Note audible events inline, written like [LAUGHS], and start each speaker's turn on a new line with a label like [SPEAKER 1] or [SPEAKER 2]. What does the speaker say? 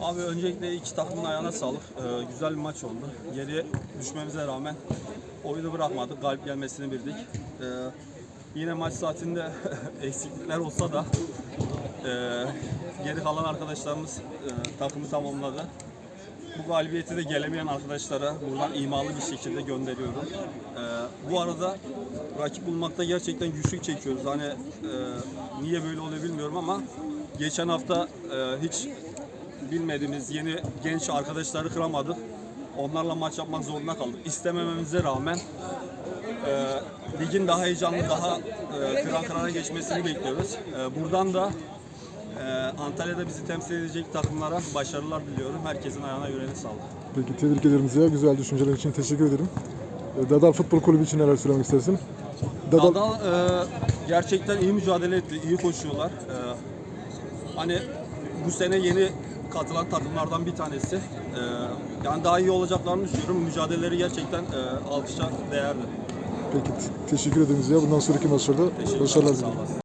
[SPEAKER 1] Abi öncelikle iki takımın ayağına sağlık. Ee, güzel bir maç oldu. Geriye düşmemize rağmen oyunu bırakmadık. Galip gelmesini bildik. Ee, yine maç saatinde [LAUGHS] eksiklikler olsa da e, geri kalan arkadaşlarımız e, takımı tamamladı. Bu galibiyeti de gelemeyen arkadaşlara buradan imalı bir şekilde gönderiyorum. Ee, bu arada rakip bulmakta gerçekten güçlük çekiyoruz. Hani e, niye böyle oluyor bilmiyorum ama geçen hafta e, hiç bilmediğimiz yeni genç arkadaşları kıramadık. Onlarla maç yapmak zorunda kaldık. İstemememize rağmen e, ligin daha heyecanlı, daha e, kıran kırana geçmesini bekliyoruz. E, buradan da Antalya'da bizi temsil edecek takımlara başarılar diliyorum. Herkesin ayağına yüreğine sağlık.
[SPEAKER 2] Peki tebrik ederim Ziya. Güzel düşünceler için teşekkür ederim. Ee, Dadal Futbol Kulübü için neler söylemek istersin? Dadal,
[SPEAKER 1] Dadal e, gerçekten iyi mücadele etti, iyi koşuyorlar. E, hani bu sene yeni katılan takımlardan bir tanesi. E, yani daha iyi olacaklarını düşünüyorum. Mücadeleleri gerçekten e, alkışa değerli.
[SPEAKER 2] peki teşekkür ederim Ziya. Bundan sonraki maçlarda başarılar dilerim.